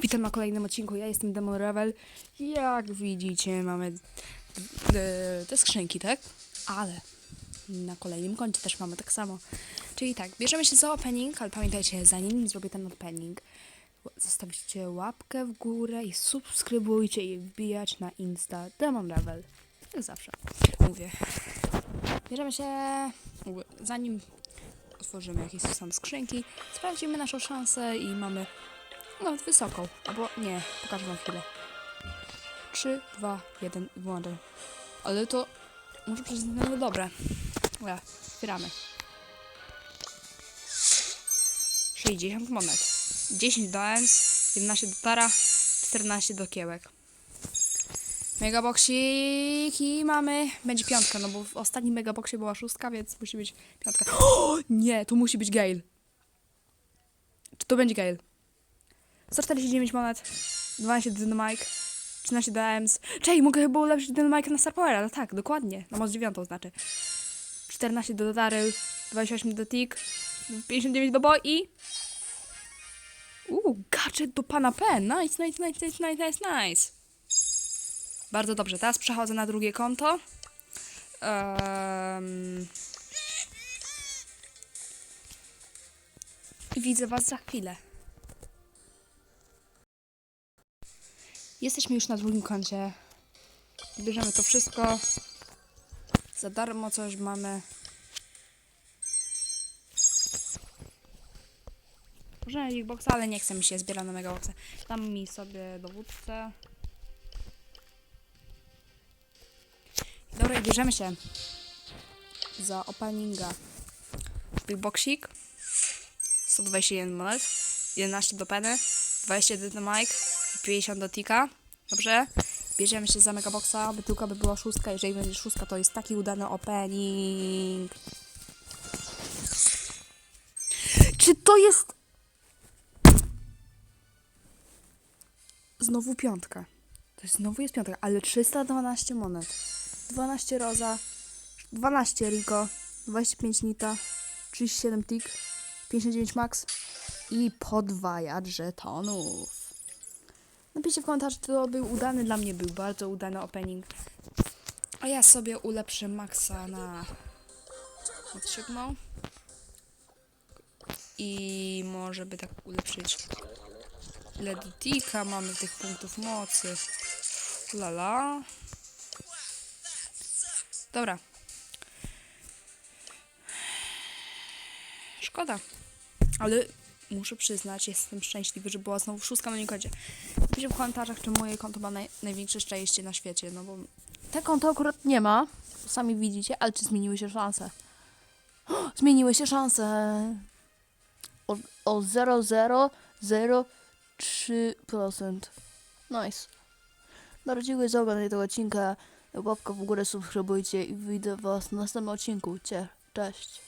Witam na kolejnym odcinku. Ja jestem Demon Revel. Jak widzicie, mamy te skrzynki, tak? Ale na kolejnym koncie też mamy tak samo. Czyli tak, bierzemy się za opening, ale pamiętajcie, zanim zrobię ten opening, zostawcie łapkę w górę i subskrybujcie i wbijać na Insta Demon Revel. Jak zawsze mówię. Bierzemy się, zanim otworzymy jakieś tam skrzynki, sprawdzimy naszą szansę i mamy nawet wysoką. Albo nie, pokażę wam chwilę. 3, 2, 1 i włączę. Ale to może przez nawet dobre. Ja, otwieramy. 60 monet. 10 do EMS, 11 do Tara, 14 do Kiełek. Megaboxik i mamy. Będzie piątka, no bo w ostatnim megaboxie była szóstka, więc musi być piątka. O, nie, to musi być Gale. Czy to będzie Gale? 149 monet, 12 Dynamite, 13 DMs. Czej, mogę chyba ulepszyć Dynamite na Star Powera, no tak, dokładnie, na moc 9 znaczy. 14 do Daryl, 28 do Tick, 59 do i... Uuu, gadżet do pana P, nice, nice, nice, nice, nice, nice, nice. Bardzo dobrze, teraz przechodzę na drugie konto. I widzę was za chwilę. Jesteśmy już na drugim koncie. Bierzemy to wszystko. Za darmo coś mamy. Możemy Big Boxa, ale nie chce mi się zbierać na Mega Boxa. Dam mi sobie dowódcę. Dobra, bierzemy się za openinga. Big Boxik. 121 monet. 11 do Penny. 21 do Mike. 50 do Tika. Dobrze? Bierzemy się za Megaboxa, by tylko by była szóstka. Jeżeli będzie szóstka, to jest taki udany opening. Czy to jest... Znowu piątka. To jest znowu jest piątka, ale 312 monet. 12 Roza, 12 Rico, 25 Nita, 37 Tik, 59 Max i podwajacz żetonów. Napiszcie w komentarzu, to był udany. Dla mnie był bardzo udany opening. A ja sobie ulepszę Maxa na siódmą. I może by tak ulepszyć Ledutika. Mamy tych punktów mocy. Lala. Dobra. Szkoda. Ale muszę przyznać, jestem szczęśliwy, że była znowu szóstka na moim koncie. Napiszcie w komentarzach, czy moje konto ma naj, największe szczęście na świecie, no bo te konto akurat nie ma, sami widzicie, ale czy zmieniły się szanse? O, zmieniły się szanse! O, o 0,003%. Nice. Dobra, dziękuję za oglądanie tego odcinka. Łapka w górę, subskrybujcie i widzę was w następnym odcinku. Cześć.